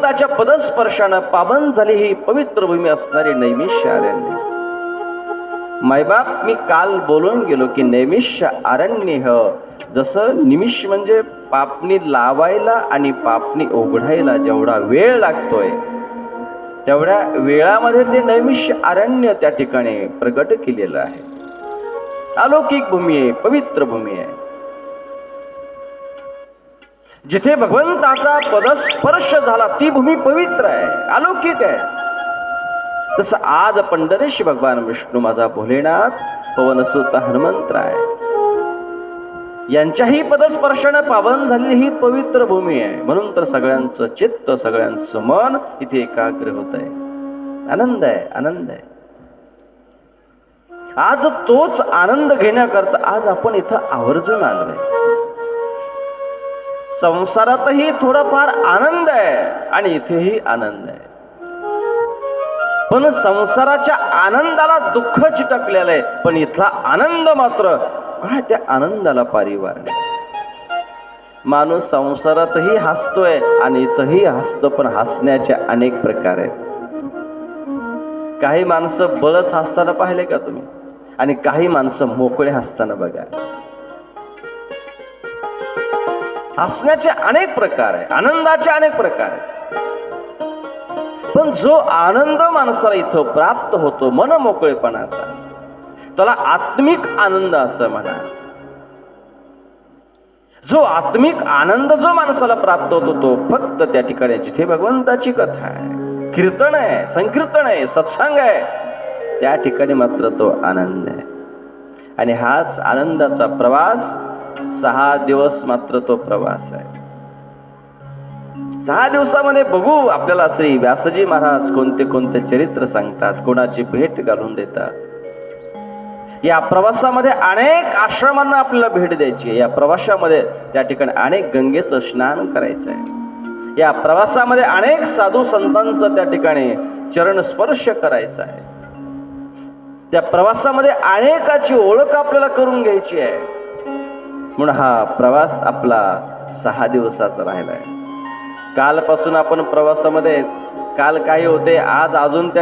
भगवंताच्या पदस्पर्शानं पावन झाली ही पवित्र भूमी असणारी नैमिष्य आरण्य. मायबाप मी काल बोलून गेलो की नैमिष्य आरण्य ह जसं निमिष म्हणजे पापणी लावायला आणि पापणी उघडायला जेवढा वेळ लागतोय तेवढ्या वेळामध्ये ते नैमिष्य आरण्य त्या ठिकाणी प्रकट केलेलं आहे. अलौकिक भूमी आहे पवित्र भूमी आहे. जिथे भगवंताचा पदस्पर्श झाला ती भूमी पवित्र आहे अलौकिक आहे. तसं आज पंढरेश भगवान विष्णू माझा भोलेनाथ पवनसुत हनुमंतराय यांच्याही पदस्पर्शाने पावन झालेली ही पवित्र भूमी आहे. म्हणून तर सगळ्यांचं चित्त सगळ्यांचं मन इथे एकाग्र होत आहे आनंद आहे आनंद आहे. आज तोच आनंद घेण्याकरता आज आपण इथं आवर्जून आलोय. संसारातही थोडाफार आनंद आहे आणि इथेही आनंद आहे. पण संसाराच्या आनंदाला दुःख चिटकलेलं आहे पण इथला आनंद मात्र काय त्या आनंदाला पारिवार माणूस संसारातही हसतोय आणि इथंही हसतो पण हसण्याचे अनेक प्रकार आहेत. काही माणसं बळच हसताना पाहिले का तुम्ही? आणि काही माणसं मोकळे हसताना बघा. हसण्याचे अनेक प्रकार आहे आनंदाचे अनेक प्रकार आहेत पण जो आनंद माणसाला इथं प्राप्त होतो मन मोकळेपणाचा त्याला आत्मिक आनंद असं म्हणा जो आत्मिक आनंद जो माणसाला प्राप्त होतो तो फक्त त्या ठिकाणी जिथे भगवंताची कथा आहे कीर्तन आहे संकीर्तन आहे सत्संग आहे त्या ठिकाणी मात्र तो आनंद आहे. आणि हाच आनंदाचा प्रवास सहा दिवस मात्र तो प्रवास आहे. सहा दिवसामध्ये बघू आपल्याला श्री व्यासजी महाराज कोणते कोणते चरित्र सांगतात कोणाची भेट घालून देतात. या प्रवासामध्ये अनेक आश्रमांना आपल्याला भेट द्यायची या प्रवासामध्ये त्या ठिकाणी अनेक गंगेचं स्नान करायचं आहे या प्रवासामध्ये अनेक साधू संतांचं त्या ठिकाणी चरण स्पर्श करायचा आहे त्या प्रवासामध्ये अनेकाची ओळख आपल्याला करून घ्यायची आहे. म्हणून हा प्रवास आपला सहा दिवसाचा राहिला आहे कालपासून आपण प्रवासामध्ये काल काही होते आज अजून त्या